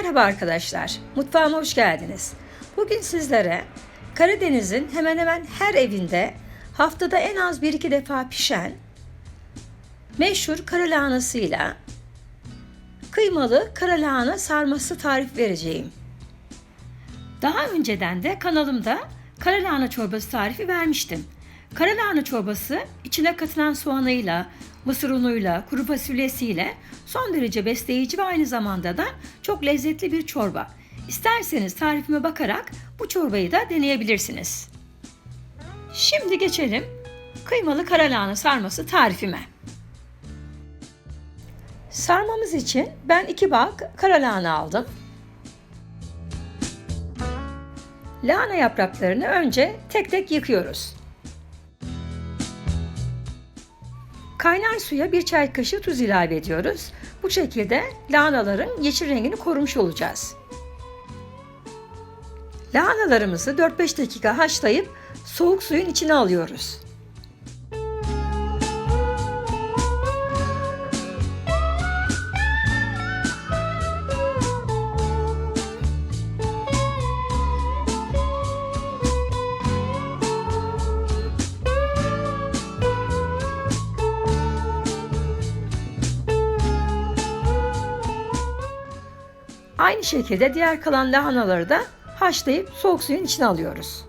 Merhaba arkadaşlar, mutfağıma hoş geldiniz. Bugün sizlere Karadeniz'in hemen hemen her evinde haftada en az 1-2 defa pişen meşhur karalahanasıyla kıymalı karalahana sarması tarif vereceğim. Daha önceden de kanalımda karalahana çorbası tarifi vermiştim. Karalahana çorbası içine katılan soğanıyla, mısır unuyla, kuru fasulyesiyle son derece besleyici ve aynı zamanda da çok lezzetli bir çorba. İsterseniz tarifime bakarak bu çorbayı da deneyebilirsiniz. Şimdi geçelim kıymalı karalahana sarması tarifime. Sarmamız için ben iki bağ karalahana aldım. Lahana yapraklarını önce tek tek yıkıyoruz. Kaynar suya bir çay kaşığı tuz ilave ediyoruz. Bu şekilde lahanaların yeşil rengini korumuş olacağız. Lahanalarımızı 4-5 dakika haşlayıp soğuk suyun içine alıyoruz. Aynı şekilde diğer kalan lahanaları da haşlayıp soğuk suyun içine alıyoruz.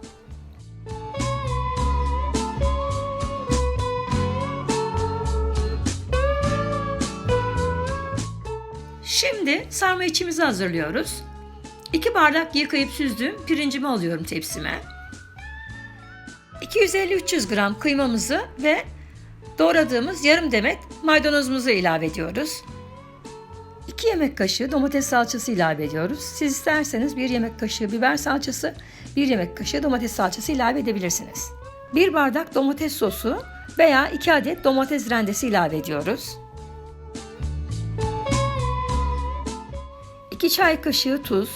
Şimdi sarma içimizi hazırlıyoruz. 2 bardak yıkayıp süzdüğüm pirincimi alıyorum tepsime. 250-300 gram kıymamızı ve doğradığımız yarım demet maydanozumuzu ilave ediyoruz. 2 yemek kaşığı domates salçası ilave ediyoruz. Siz isterseniz 1 yemek kaşığı biber salçası, 1 yemek kaşığı domates salçası ilave edebilirsiniz. 1 bardak domates sosu veya 2 adet domates rendesi ilave ediyoruz. 2 çay kaşığı tuz,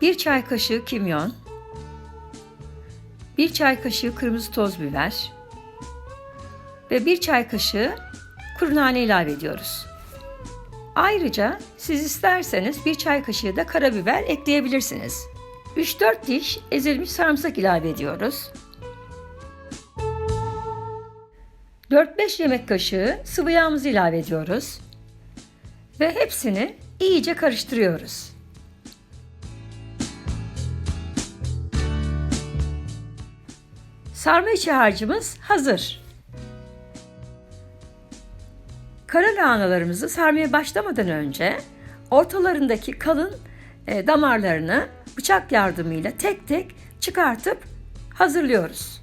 1 çay kaşığı kimyon, 1 çay kaşığı kırmızı toz biber ve 1 çay kaşığı kuru nane ilave ediyoruz. Ayrıca siz isterseniz bir çay kaşığı da karabiber ekleyebilirsiniz. 3-4 diş ezilmiş sarımsak ilave ediyoruz. 4-5 yemek kaşığı sıvı yağımızı ilave ediyoruz. Ve hepsini iyice karıştırıyoruz. Sarma içi harcımız hazır. Kara lahanalarımızı sarmaya başlamadan önce ortalarındaki kalın e, damarlarını bıçak yardımıyla tek tek çıkartıp hazırlıyoruz.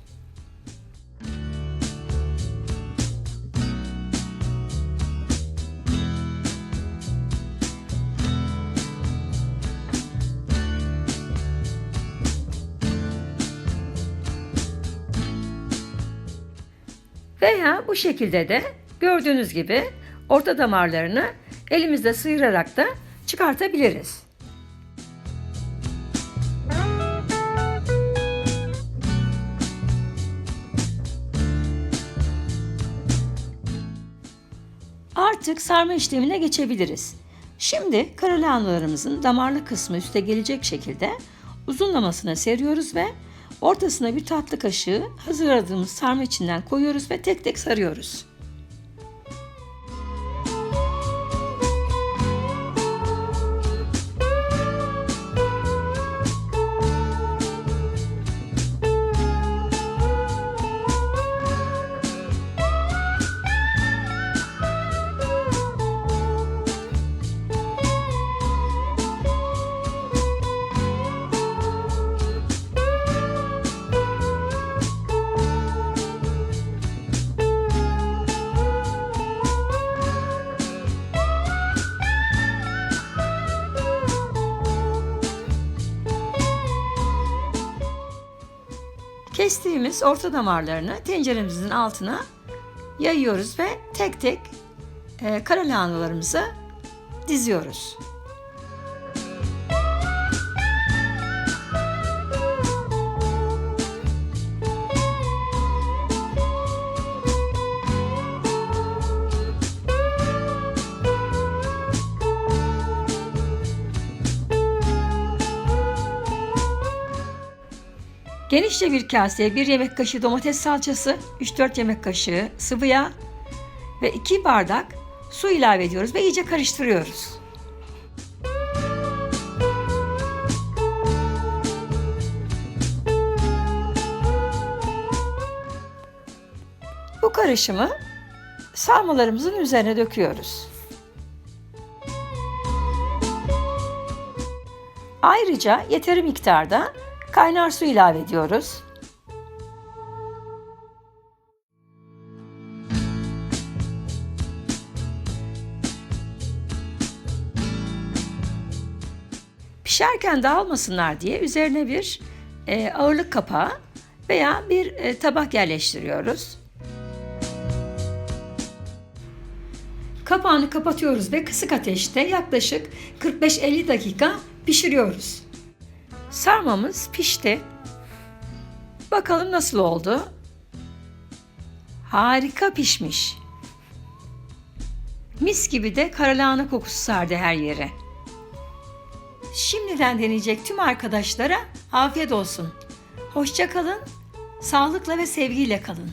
Veya bu şekilde de gördüğünüz gibi orta damarlarını elimizle sıyırarak da çıkartabiliriz. Artık sarma işlemine geçebiliriz. Şimdi karalahanlarımızın damarlı kısmı üste gelecek şekilde uzunlamasına seriyoruz ve ortasına bir tatlı kaşığı hazırladığımız sarma içinden koyuyoruz ve tek tek sarıyoruz. Kestiğimiz orta damarlarını tenceremizin altına yayıyoruz ve tek tek e, kara lahanalarımızı diziyoruz. Genişçe bir kaseye 1 yemek kaşığı domates salçası, 3-4 yemek kaşığı sıvı yağ ve 2 bardak su ilave ediyoruz ve iyice karıştırıyoruz. Bu karışımı sarmalarımızın üzerine döküyoruz. Ayrıca yeteri miktarda kaynar su ilave ediyoruz. Pişerken dağılmasınlar diye üzerine bir e, ağırlık kapağı veya bir e, tabak yerleştiriyoruz. Kapağını kapatıyoruz ve kısık ateşte yaklaşık 45-50 dakika pişiriyoruz. Sarmamız pişti. Bakalım nasıl oldu? Harika pişmiş. Mis gibi de karalahana kokusu sardı her yere. Şimdiden deneyecek tüm arkadaşlara afiyet olsun. Hoşça kalın, sağlıkla ve sevgiyle kalın.